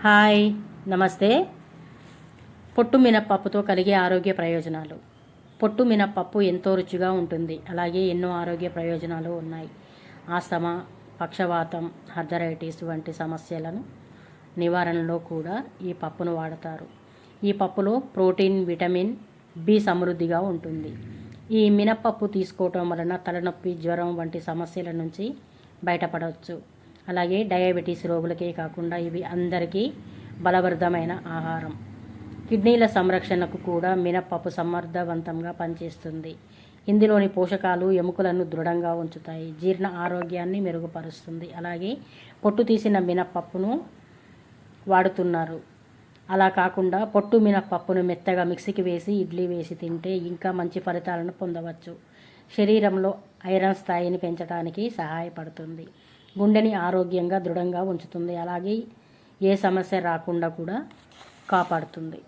Hi నమస్తే. పొట్టు మినప్పప్పుతో కలిగే ఆరోగ్య ప్రయోజనాలు. పొట్టు మినప్పప్పు ఎంతో రుచిగా ఉంటుంది. అలాగే ఎన్నో ఆరోగ్య ప్రయోజనాలు ఉన్నాయి. ఆస్తమా పక్షవాతం హర్జరైటిస్ వంటి సమస్యలను నివారణలో కూడా ఈ పప్పును వాడతారు. ఈ పప్పులో ప్రోటీన్ విటమిన్ బి సమృద్ధిగా ఉంటుంది. ఈ మినప్పప్పు తీసుకోవటం వలన తలనొప్పి జ్వరం వంటి సమస్యల నుంచి బయటపడవచ్చు. అలాగే డయాబెటీస్ రోగులకే కాకుండా ఇవి అందరికీ బలవర్ధమైన ఆహారం. కిడ్నీల సంరక్షణకు కూడా మినప్పప్పు సమర్థవంతంగా పనిచేస్తుంది. ఇందులోని పోషకాలు ఎముకలను దృఢంగా ఉంచుతాయి. జీర్ణ ఆరోగ్యాన్ని మెరుగుపరుస్తుంది. అలాగే పొట్టు తీసిన మినప్పప్పును వాడుతున్నారు. అలా కాకుండా పొట్టు మినప్పప్పును మెత్తగా మిక్సీకి వేసి ఇడ్లీ వేసి తింటే ఇంకా మంచి ఫలితాలను పొందవచ్చు. శరీరంలో ఐరన్ స్థాయిని పెంచడానికి సహాయపడుతుంది. గుండెని ఆరోగ్యంగా దృఢంగా ఉంచుతుంది. అలాగే ఏ సమస్య రాకుండా కూడా కాపాడుతుంది.